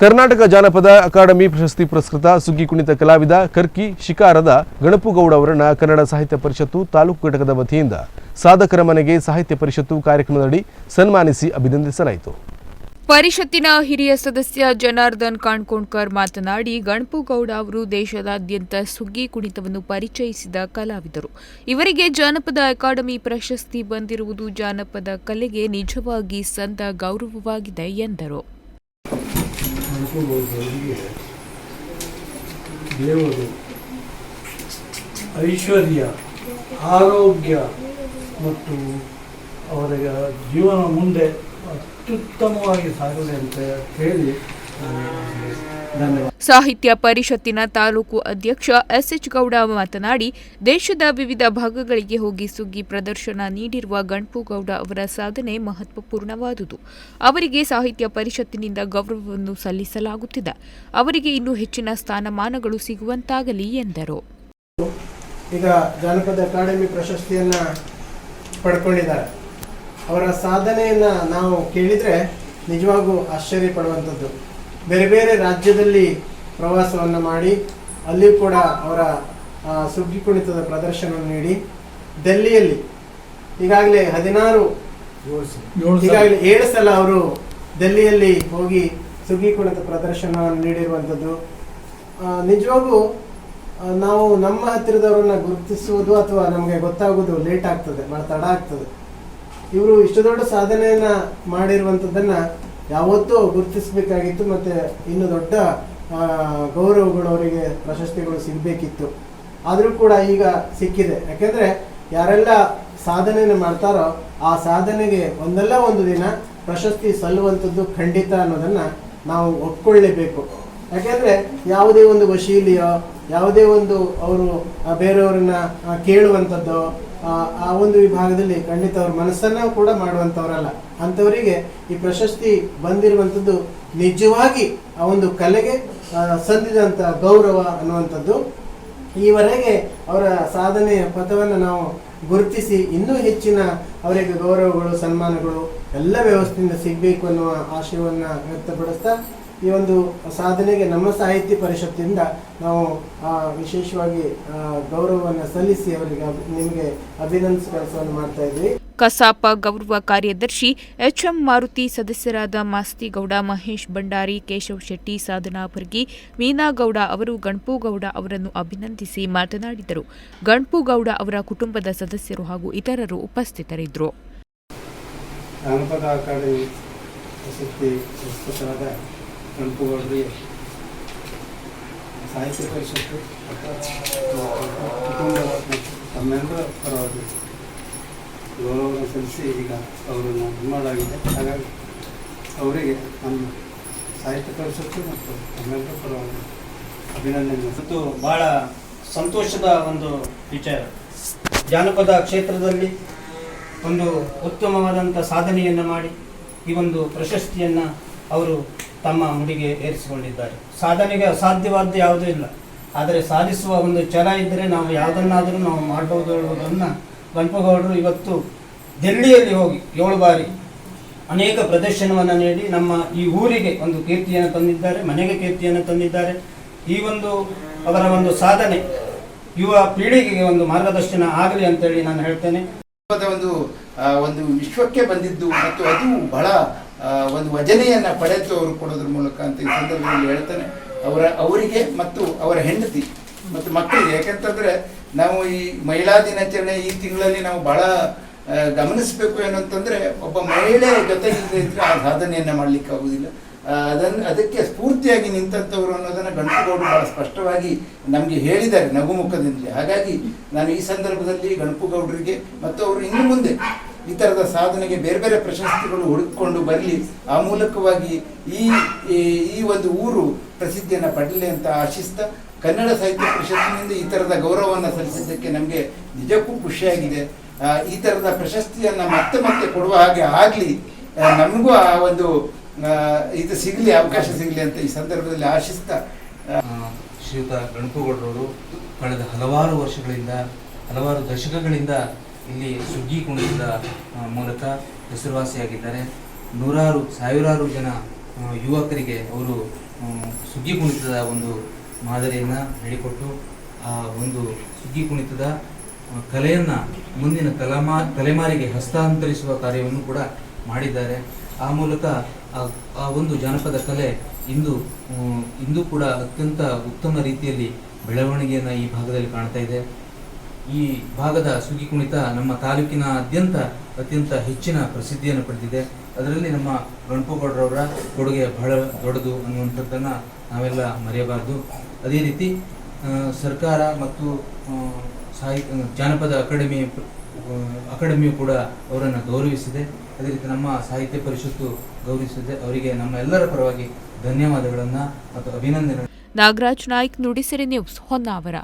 ಕರ್ನಾಟಕ ಜಾನಪದ ಅಕಾಡೆಮಿ ಪ್ರಶಸ್ತಿ ಪುರಸ್ಕೃತ ಸುಗ್ಗಿ ಕುಣಿತ ಕಲಾವಿದ ಕರ್ಕಿ ಶಿಕಾರದ ಗಣಪುಗೌಡ ಅವರನ್ನ ಕನ್ನಡ ಸಾಹಿತ್ಯ ಪರಿಷತ್ತು ತಾಲೂಕು ಘಟಕದ ವತಿಯಿಂದ ಸಾಧಕರ ಮನೆಗೆ ಸಾಹಿತ್ಯ ಪರಿಷತ್ತು ಕಾರ್ಯಕ್ರಮದಡಿ ಸನ್ಮಾನಿಸಿ ಅಭಿನಂದಿಸಲಾಯಿತು. ಪರಿಷತ್ತಿನ ಹಿರಿಯ ಸದಸ್ಯ ಜನಾರ್ದನ್ ಕಾಣ್ಕೋಣ್ಕರ್ ಮಾತನಾಡಿ, ಗಣಪುಗೌಡ ಅವರು ದೇಶದಾದ್ಯಂತ ಸುಗ್ಗಿ ಕುಣಿತವನ್ನು ಪರಿಚಯಿಸಿದ ಕಲಾವಿದರು. ಇವರಿಗೆ ಜಾನಪದ ಅಕಾಡೆಮಿ ಪ್ರಶಸ್ತಿ ಬಂದಿರುವುದು ಜಾನಪದ ಕಲೆಗೆ ನಿಜವಾಗಿ ಸಂದ ಗೌರವವಾಗಿದೆ ಎಂದರು. ದೇವರು ಐಶ್ವರ್ಯ ಆರೋಗ್ಯ ಮತ್ತು ಅವರ ಜೀವನ ಮುಂದೆ ಅತ್ಯುತ್ತಮವಾಗಿ ಸಾಗಲಿ ಅಂತ ಹೇಳಿ ನಾನು ಸಾಹಿತ್ಯ ಪರಿಷತ್ತಿನ ತಾಲೂಕು ಅಧ್ಯಕ್ಷ ಎಸ್ಎಚ್ ಗೌಡ ಮಾತನಾಡಿ, ದೇಶದ ವಿವಿಧ ಭಾಗಗಳಿಗೆ ಹೋಗಿ ಸುಗ್ಗಿ ಪ್ರದರ್ಶನ ನೀಡಿರುವ ಗಣಪುಗೌಡ ಅವರ ಸಾಧನೆ ಮಹತ್ವಪೂರ್ಣವಾದುದು. ಅವರಿಗೆ ಸಾಹಿತ್ಯ ಪರಿಷತ್ತಿನಿಂದ ಗೌರವವನ್ನು ಸಲ್ಲಿಸಲಾಗುತ್ತಿದೆ. ಅವರಿಗೆ ಇನ್ನೂ ಹೆಚ್ಚಿನ ಸ್ಥಾನಮಾನಗಳು ಸಿಗುವಂತಾಗಲಿ ಎಂದರು. ಈಗ ಜಾನಪದ ಅಕಾಡೆಮಿ ಪ್ರಶಸ್ತಿಯನ್ನು ಪಡ್ಕೊಂಡಿದ್ದಾರೆ. ಅವರ ಸಾಧನೆಯನ್ನು ನಾವು ಕೇಳಿದರೆ ನಿಜವಾಗೂ ಆಶ್ಚರ್ಯ ಪಡುವಂಥದ್ದು. ಬೇರೆ ಬೇರೆ ರಾಜ್ಯದಲ್ಲಿ ಪ್ರವಾಸವನ್ನು ಮಾಡಿ ಅಲ್ಲಿ ಕೂಡ ಅವರ ಸುಗ್ಗಿ ಕುಣಿತದ ಪ್ರದರ್ಶನ ನೀಡಿ ದೆಲ್ಲಿಯಲ್ಲಿ ಈಗಾಗಲೇ ಹದಿನಾರು ಈಗಾಗಲೇ ಏಳು ಸಲ ಅವರು ದೆಲ್ಲಿಯಲ್ಲಿ ಹೋಗಿ ಸುಗ್ಗಿ ಕುಣಿತ ಪ್ರದರ್ಶನವನ್ನು ನೀಡಿರುವಂಥದ್ದು. ನಿಜವಾಗೂ ನಾವು ನಮ್ಮ ಹತ್ತಿರದವರನ್ನ ಗುರುತಿಸುವುದು ಅಥವಾ ನಮಗೆ ಗೊತ್ತಾಗುವುದು ಲೇಟ್ ಆಗ್ತದೆ ಬಹಳ ತಡ ಆಗ್ತದೆ. ಇವರು ಇಷ್ಟು ದೊಡ್ಡ ಸಾಧನೆಯನ್ನ ಮಾಡಿರುವಂಥದ್ದನ್ನ ಯಾವತ್ತೂ ಗುರುತಿಸಬೇಕಾಗಿತ್ತು ಮತ್ತೆ ಇನ್ನು ದೊಡ್ಡ ಗೌರವಗಳು ಅವರಿಗೆ ಪ್ರಶಸ್ತಿಗಳು ಸಿಗಬೇಕಿತ್ತು. ಆದರೂ ಕೂಡ ಈಗ ಸಿಕ್ಕಿದೆ. ಯಾಕೆಂದ್ರೆ ಯಾರೆಲ್ಲ ಸಾಧನೆಯನ್ನು ಮಾಡ್ತಾರೋ ಆ ಸಾಧನೆಗೆ ಒಂದಲ್ಲ ಒಂದು ದಿನ ಪ್ರಶಸ್ತಿ ಸಲ್ಲುವಂಥದ್ದು ಖಂಡಿತ ಅನ್ನೋದನ್ನ ನಾವು ಒಪ್ಕೊಳ್ಳೇಬೇಕು. ಯಾಕೆಂದ್ರೆ ಯಾವುದೇ ಒಂದು ವಶೀಲಿಯೋ, ಯಾವುದೇ ಒಂದು ಅವರು ಬೇರೆಯವ್ರನ್ನ ಕೇಳುವಂಥದ್ದು ಆ, ಒಂದು ವಿಭಾಗದಲ್ಲಿ ಖಂಡಿತ ಅವ್ರ ಮನಸ್ಸನ್ನ ಕೂಡ ಮಾಡುವಂಥವರಲ್ಲ ಅಂಥವರಿಗೆ ಈ ಪ್ರಶಸ್ತಿ ಬಂದಿರುವಂಥದ್ದು ನಿಜವಾಗಿ ಆ ಒಂದು ಕಲೆಗೆ ಸಂದಿದಂಥ ಗೌರವ ಅನ್ನುವಂಥದ್ದು. ಈವರೆಗೆ ಅವರ ಸಾಧನೆಯ ಪಥವನ್ನು ನಾವು ಗುರುತಿಸಿ ಇನ್ನೂ ಹೆಚ್ಚಿನ ಅವರಿಗೆ ಗೌರವಗಳು ಸನ್ಮಾನಗಳು ಎಲ್ಲ ವ್ಯವಸ್ಥೆಯಿಂದ ಸಿಗಬೇಕು ಅನ್ನುವ ಆಶಯವನ್ನು ವ್ಯಕ್ತಪಡಿಸ್ತಾ ಈ ಒಂದು ಸಾಧನೆಗೆ ನಮ್ಮ ಸಾಹಿತ್ಯ ಪರಿಷತ್ತಿಂದ ನಾವು ವಿಶೇಷವಾಗಿ ಗೌರವವನ್ನು ಸಲ್ಲಿಸಿ ಅವರಿಗೆ ನಿಮಗೆ ಅಭಿನಂದಿಸ ಕೆಲಸವನ್ನು ಮಾಡ್ತಾ ಇದ್ವಿ. ಕಸಾಪ ಗೌರವ ಕಾರ್ಯದರ್ಶಿ ಎಚ್ಎಂ ಮಾರುತಿ ಸದಸ್ಯರಾದ ಮಾಸ್ತಿಗೌಡ ಮಹೇಶ್ ಭಂಡಾರಿ ಕೇಶವ್ ಶೆಟ್ಟಿ ಸಾಧನಾ ಬರ್ಗಿ ಮೀನಾಗೌಡ ಅವರು ಗಣಪುಗೌಡ ಅವರನ್ನು ಅಭಿನಂದಿಸಿ ಮಾತನಾಡಿದರು. ಗಣಪುಗೌಡ ಅವರ ಕುಟುಂಬದ ಸದಸ್ಯರು ಹಾಗೂ ಇತರರು ಉಪಸ್ಥಿತರಿದ್ದರು. ಗಣಪುಗೌಡರಿಗೆ ಸಾಹಿತ್ಯ ಪರಿಷತ್ತು, ಕುಟುಂಬ ತಮ್ಮೆಲ್ಲರ ಪರವಾಗಿ ಗೌರವವನ್ನು ಸಲ್ಲಿಸಿ ಈಗ ಅವರನ್ನು ಮಾಡಲಾಗಿದೆ ಹಾಗಾಗಿ ಅವರಿಗೆ ನಮ್ಮ ಸಾಹಿತ್ಯ ಪರಿಷತ್ತು ಮತ್ತು ತಮ್ಮೆಲ್ಲರ ಪರವಾಗಿ ಅಭಿನಂದನೆ ಮತ್ತು ಬಹಳ ಸಂತೋಷದ ಒಂದು ವಿಚಾರ. ಜಾನಪದ ಕ್ಷೇತ್ರದಲ್ಲಿ ಒಂದು ಉತ್ತಮವಾದಂಥ ಸಾಧನೆಯನ್ನು ಮಾಡಿ ಈ ಒಂದು ಪ್ರಶಸ್ತಿಯನ್ನು ಅವರು ತಮ್ಮ ಮುಡಿಗೆ ಏರಿಸಿಕೊಂಡಿದ್ದಾರೆ. ಸಾಧನೆಗೆ ಅಸಾಧ್ಯವಾದ್ದು ಯಾವುದೂ ಇಲ್ಲ. ಆದರೆ ಸಾಧಿಸುವ ಒಂದು ಛಲ ಇದ್ದರೆ ನಾವು ಯಾವುದನ್ನಾದರೂ ನಾವು ಮಾಡಬಹುದು ಹೇಳುವುದನ್ನು ಗಣಪಗೌಡರು ಇವತ್ತು ದೆಲ್ಲಿಯಲ್ಲಿ ಹೋಗಿ ಏಳು ಬಾರಿ ಅನೇಕ ಪ್ರದರ್ಶನವನ್ನು ನೀಡಿ ನಮ್ಮ ಈ ಊರಿಗೆ ಒಂದು ಕೀರ್ತಿಯನ್ನು ತಂದಿದ್ದಾರೆ, ಮನೆಗೆ ಕೀರ್ತಿಯನ್ನು ತಂದಿದ್ದಾರೆ. ಈ ಒಂದು ಅವರ ಒಂದು ಸಾಧನೆ ಯುವ ಪೀಳಿಗೆಗೆ ಒಂದು ಮಾರ್ಗದರ್ಶನ ಆಗಲಿ ಅಂತೇಳಿ ನಾನು ಹೇಳ್ತೇನೆ. ಒಂದು ಒಂದು ವಿಶ್ವಕ್ಕೆ ಬಂದಿದ್ದು ಮತ್ತು ಅದು ಬಹಳ ಒಂದು ವಜನೆಯನ್ನು ಪಡೆದು ಅವರು ಕೊಡೋದ್ರ ಮೂಲಕ ಅಂತ ಈ ಸಂದರ್ಭದಲ್ಲಿ ಹೇಳ್ತಾನೆ. ಅವರ, ಅವರಿಗೆ ಮತ್ತು ಅವರ ಹೆಂಡತಿ ಮತ್ತು ಮಕ್ಕಳಿಗೆ. ಯಾಕೆಂತಂದ್ರೆ ನಾವು ಈ ಮಹಿಳಾ ದಿನಾಚರಣೆ ಈ ತಿಂಗಳಲ್ಲಿ ನಾವು ಬಹಳ ಗಮನಿಸಬೇಕು ಏನಂತಂದ್ರೆ, ಒಬ್ಬ ಮಹಿಳೆ ಜೊತೆ ಇದ್ರೆ ಆ ಸಾಧನೆಯನ್ನು ಮಾಡ್ಲಿಕ್ಕೆ ಆಗುದಿಲ್ಲ ಅದನ್ನ ಅದಕ್ಕೆ ಸ್ಫೂರ್ತಿಯಾಗಿ ನಿಂತವರು ಅನ್ನೋದನ್ನು ಗಣಪಗೌಡರು ಬಹಳ ಸ್ಪಷ್ಟವಾಗಿ ನಮಗೆ ಹೇಳಿದ್ದಾರೆ ನಗುಮುಖದಿಂದಲೇ ಹಾಗಾಗಿ ನಾನು ಈ ಸಂದರ್ಭದಲ್ಲಿ ಗಣಪಗೌಡರಿಗೆ ಮತ್ತು ಅವರು ಇನ್ನು ಮುಂದೆ ಈ ಥರದ ಸಾಧನೆಗೆ ಬೇರೆ ಬೇರೆ ಪ್ರಶಸ್ತಿಗಳು ಹುಡುಕಿಕೊಂಡು ಬರಲಿ, ಆ ಮೂಲಕವಾಗಿ ಈ, ಈ- ಒಂದು ಊರು ಪ್ರಸಿದ್ಧಿಯನ್ನು ಪಡಲಿ ಅಂತ ಆಶಿಸ್ತಾ ಕನ್ನಡ ಸಾಹಿತ್ಯ ಪ್ರಶಸ್ತಿಯಿಂದ ಈ ಥರದ ಗೌರವವನ್ನು ಸಲ್ಲಿಸಿದ್ದಕ್ಕೆ ನಮಗೆ ನಿಜಕ್ಕೂ ಖುಷಿಯಾಗಿದೆ. ಈ ಥರದ ಪ್ರಶಸ್ತಿಯನ್ನು ಮತ್ತೆ ಮತ್ತೆ ಕೊಡುವ ಹಾಗೆ ಆಗಲಿ ನಮಗೂ ಆ ಒಂದು ಇದು ಸಿಗಲಿ, ಅವಕಾಶ ಸಿಗಲಿ ಅಂತ ಈ ಸಂದರ್ಭದಲ್ಲಿ ಆಶಿಸ್ತ ಶ್ರೀಯುತ ಗಣಪಗೌಡರವರು ಕಳೆದ ಹಲವಾರು ವರ್ಷಗಳಿಂದ, ಹಲವಾರು ದಶಕಗಳಿಂದ ಇಲ್ಲಿ ಸುಗ್ಗಿ ಕುಣಿತದ ಮೂಲಕ ಹೆಸರುವಾಸಿಯಾಗಿದ್ದಾರೆ. ನೂರಾರು, ಸಾವಿರಾರು ಜನ ಯುವಕರಿಗೆ ಅವರು ಸುಗ್ಗಿ ಕುಣಿತದ ಒಂದು ಮಾದರಿಯನ್ನು ಹೇಳಿಕೊಟ್ಟು, ಆ ಒಂದು ಸುಗ್ಗಿ ಕುಣಿತದ ಕಲೆಯನ್ನು ಮುಂದಿನ ತಲೆಮಾ, ತಲೆಮಾರಿಗೆ ಹಸ್ತಾಂತರಿಸುವ ಕಾರ್ಯವನ್ನು ಕೂಡ ಮಾಡಿದ್ದಾರೆ. ಆ ಮೂಲಕ ಆ- ಒಂದು ಜಾನಪದ ಕಲೆ ಇಂದು ಇಂದು ಕೂಡ ಅತ್ಯಂತ ಉತ್ತಮ ರೀತಿಯಲ್ಲಿ ಬೆಳವಣಿಗೆಯನ್ನು ಈ ಭಾಗದಲ್ಲಿ ಕಾಣ್ತಾ ಇದೆ. ಈ ಭಾಗದ ಸುಗ್ಗಿ ಕುಣಿತ ನಮ್ಮ ತಾಲೂಕಿನಾದ್ಯಂತ ಅತ್ಯಂತ ಹೆಚ್ಚಿನ ಪ್ರಸಿದ್ಧಿಯನ್ನು ಪಡೆದಿದೆ. ಅದರಲ್ಲಿ ನಮ್ಮ ಗಣಪಗೌಡರವರ ಕೊಡುಗೆ ಬಹಳ ದೊಡ್ಡದು ಅನ್ನುವಂಥದ್ದನ್ನು ನಾವೆಲ್ಲ ಮರೆಯಬಾರದು. ಅದೇ ರೀತಿ ಸರ್ಕಾರ ಮತ್ತು ಸಾಹಿತ್ಯ ಜಾನಪದ ಅಕಾಡೆಮಿ ಅಕಾಡೆಮಿಯು ಕೂಡ ಅವರನ್ನು ಗೌರವಿಸಿದೆ. ಅದೇ ರೀತಿ ನಮ್ಮ ಸಾಹಿತ್ಯ ಪರಿಷತ್ತು ಗೌರವಿಸಿದೆ. ಅವರಿಗೆ ನಮ್ಮ ಎಲ್ಲರ ಪರವಾಗಿ ಧನ್ಯವಾದಗಳನ್ನು ಮತ್ತು ಅಭಿನಂದನೆ ನಾಗರಾಜ್ ನಾಯ್ಕ್ ನುಡಿಸಿರಿ ನ್ಯೂಸ್ ಹೊನ್ನಾವರ.